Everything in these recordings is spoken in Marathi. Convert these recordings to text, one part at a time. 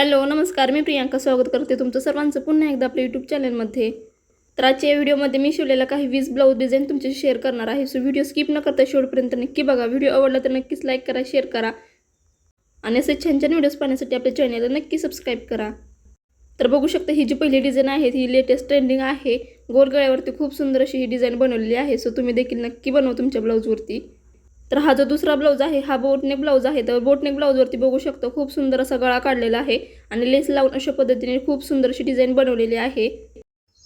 हॅलो नमस्कार. मी प्रियांका स्वागत करते तुमचं सर्वांचं पुन्हा एकदा आपल्या यूट्यूब चॅनलमध्ये तर आजच्या व्हिडिओमध्ये मी शिवलेला काही वीस ब्लाऊज डिझाईन तुमच्याशी शेअर करणार आहे. सो व्हिडिओ स्किप न करता शेवटपर्यंत नक्की बघा. व्हिडिओ आवडला तर नक्कीच लाईक करा शेअर करा. आणि असे छान छान व्हिडिओज पाहण्यासाठी आपल्या चॅनलला नक्की सबस्क्राईब करा. तर बघू शकता ही जी पहिली डिझाईन आहे ही लेटेस्ट ट्रेंडिंग आहे. गोरगळ्यावरती खूप सुंदर अशी ही डिझाईन बनवलेली आहे. सो तुम्ही देखील नक्की बनवा तुमच्या ब्लाऊजवरती तर हा जो दुसरा ब्लाऊज आहे हा बोटनेक ब्लाऊज आहे. तर बोटनेक ब्लाऊजवरती बघू शकतो खूप सुंदर असा गळा काढलेला आहे आणि लेस लावून अशा पद्धतीने खूप सुंदर अशी डिझाईन बनवलेली आहे.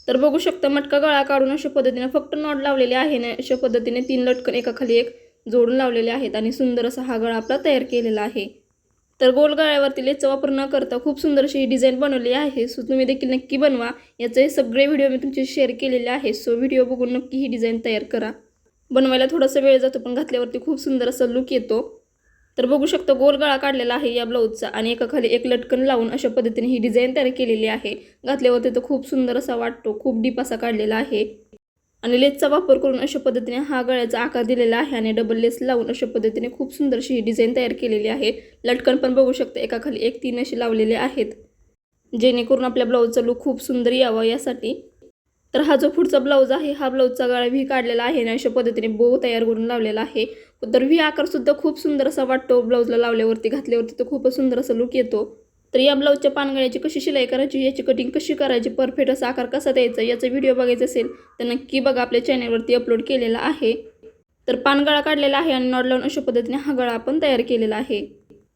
तर बघू शकता मटका गळा काढून अशा पद्धतीने फक्त नॉट लावलेले आहे ना अशा पद्धतीने तीन लटकन एकाखाली एक जोडून लावलेले आहेत आणि सुंदर असा हा गळा आपला तयार केलेला आहे. तर गोल गळ्यावरती लेसचा वापर न करता खूप सुंदर अशी ही डिझाईन बनवली आहे. सो तुम्ही देखील नक्की बनवा. याचे सगळे व्हिडिओ मी तुमचे शेअर केलेले आहे सो व्हिडिओ बघून नक्की ही डिझाईन तयार करा. बनवायला थोडासा वेळ जातो पण घातल्यावरती खूप सुंदर असा लुक येतो. तर बघू शकता गोल गळा काढलेला आहे या ब्लाऊजचा आणि एकाखाली एक लटकन लावून अशा पद्धतीने ही डिझाईन तयार केलेली आहे. घातल्यावरती तर खूप सुंदर असा वाटतो खूप डीप असा काढलेला आहे. आणि लेसचा वापर करून अशा पद्धतीने हा गळ्याचा आकार दिलेला आहे आणि डबल लेस लावून अशा पद्धतीने खूप सुंदरशी ही डिझाईन तयार केलेली आहे. लटकन पण बघू शकता एकाखाली एक तीन असे लावलेले आहेत. जेणेकरून आपल्या ब्लाऊजचा लुक खूप सुंदर यावा यासाठी तर हा जो पुढचा ब्लाऊज आहे हा ब्लाऊजचा गळा व्ही काढलेला आहे आणि अशा पद्धतीने बो तयार करून लावलेला आहे. तर व्ही आकारसुद्धा खूप सुंदर असा वाटतो. ब्लाऊजला लावल्यावरती घातल्यावरती तर खूपच सुंदर असा लुक येतो. तर या ब्लाऊजच्या पानगळ्याची कशी शिलाई करायची? याची कटिंग कशी करायची? परफेक्ट असा आकार कसा द्यायचा? याचा व्हिडिओ बघायचा असेल तर नक्की बघा. आपल्या चॅनलवरती अपलोड केलेला आहे. तर पानगळा काढलेला आहे आणि नॉट लावून अशा पद्धतीने हा गळा आपण तयार केलेला आहे.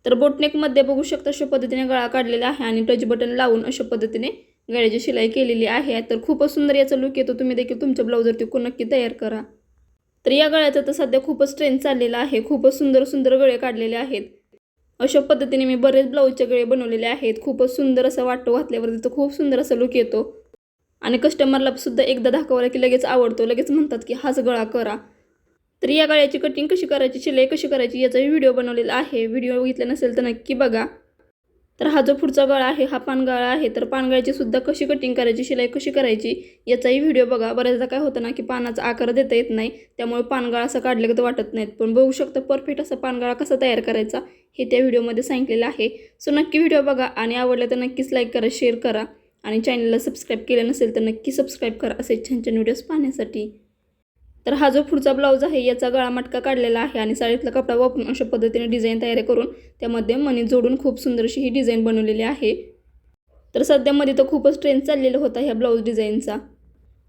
तर बोटनेकमध्ये बघू शकता अशा पद्धतीने गळा काढलेला आहे आणि टच बटन लावून अशा पद्धतीने गळ्याची शिलाई केलेली आहे तर खूपच सुंदर याचा लुक येतो. तुम्ही देखील तुमच्या ब्लाऊजवरती कोण नक्की तयार करा. तर या गळ्याचा तर सध्या खूपच ट्रेंड चाललेला आहे. खूपच सुंदर सुंदर गळे काढलेले आहेत. अशा पद्धतीने मी बरेच ब्लाऊजचे गळे बनवलेले आहेत. खूपच सुंदर असं वाटतो घातल्यावरती तर खूप सुंदर असा लुक येतो. आणि कस्टमरला सुद्धा एकदा दाखवला की लगेच आवडतो. लगेच म्हणतात की हाच गळा करा. तर या गळ्याची कटिंग कशी करायची शिलाई कशी करायची याचाही व्हिडिओ बनवलेला आहे. व्हिडिओ बघितला नसेल तर नक्की बघा. तर हा जो पुढचा गळा आहे हा पानगळा आहे तर पानगळ्याची सुद्धा कशी कटिंग करायची शिलाई कशी करायची याचाही व्हिडिओ बघा. बऱ्याचदा काय होतं ना की पानाचा आकार देता येत नाही त्यामुळे पानगळा असं काढलं तर वाटत नाहीत. पण बघू शकता परफेक्ट असा पानगळा कसा तयार करायचा हे त्या व्हिडिओमध्ये सांगितलेलं आहे. सो नक्की व्हिडिओ बघा आणि आवडलं तर नक्कीच लाईक करा शेअर करा आणि चॅनलला सबस्क्राईब केलं नसेल तर नक्की सबस्क्राईब करा. असे छान छान व्हिडिओज पाहण्यासाठी. तर हा जो पुढचा ब्लाऊज आहे याचा गळा मटका काढलेला आहे आणि साडीतला कपडा वापरून अशा पद्धतीने डिझाईन तयार करून त्यामध्ये मनी जोडून खूप सुंदर अशी ही डिझाईन बनवलेली आहे. तर सध्यामध्ये तर खूपच ट्रेंड चाललेला होता ह्या ब्लाऊज डिझाईनचा.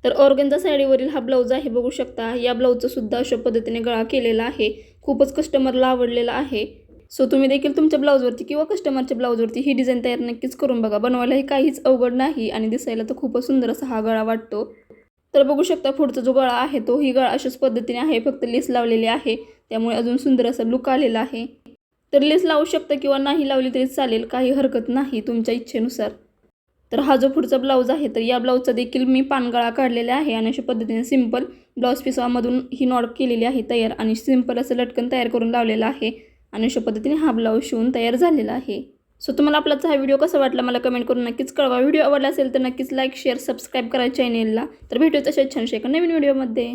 तर ऑर्गेनचा साडीवरील हा ब्लाऊज आहे बघू शकता. या ब्लाऊजचा सुद्धा अशा पद्धतीने गळा केलेला आहे. खूपच कस्टमरला आवडलेला आहे. सो तुम्ही देखील तुमच्या ब्लाऊजवरती किंवा कस्टमरच्या ब्लाऊजवरती ही डिझाईन तयार नक्कीच करून बघा. बनवायला हे काहीच अवघड नाही आणि दिसायला तर खूपच सुंदर असा हा गळा वाटतो. तर बघू शकता पुढचा जो गळा आहे तो ही गळा अशाच पद्धतीने आहे. फक्त लेस लावलेली आहे. त्यामुळे अजून सुंदर असा लुक आलेला आहे. तर लेस लावू शकता किंवा नाही लावली तरी चालेल. काही हरकत नाही तुमच्या इच्छेनुसार. तर हा जो पुढचा ब्लाऊज आहे तर या ब्लाऊजचा देखील मी पानगळा काढलेला आहे आणि अशा पद्धतीने सिंपल ब्लाऊज पिसामधून ही नॉड केलेली आहे तयार. आणि सिंपल असं लटकन तयार करून लावलेलं आहे. आणि अशा पद्धतीने हा ब्लाऊज शिवून तयार झालेला आहे. सो तुम्हाला आपलाच हा व्हिडिओ कसा वाटला मला कमेंट करून नक्कीच कळवा. व्हिडिओ आवडला असेल तर नक्कीच लाईक शेअर सबस्क्राईब करा चॅनेलला तर भेटूच अशा छानशा एका नवीन व्हिडिओमध्ये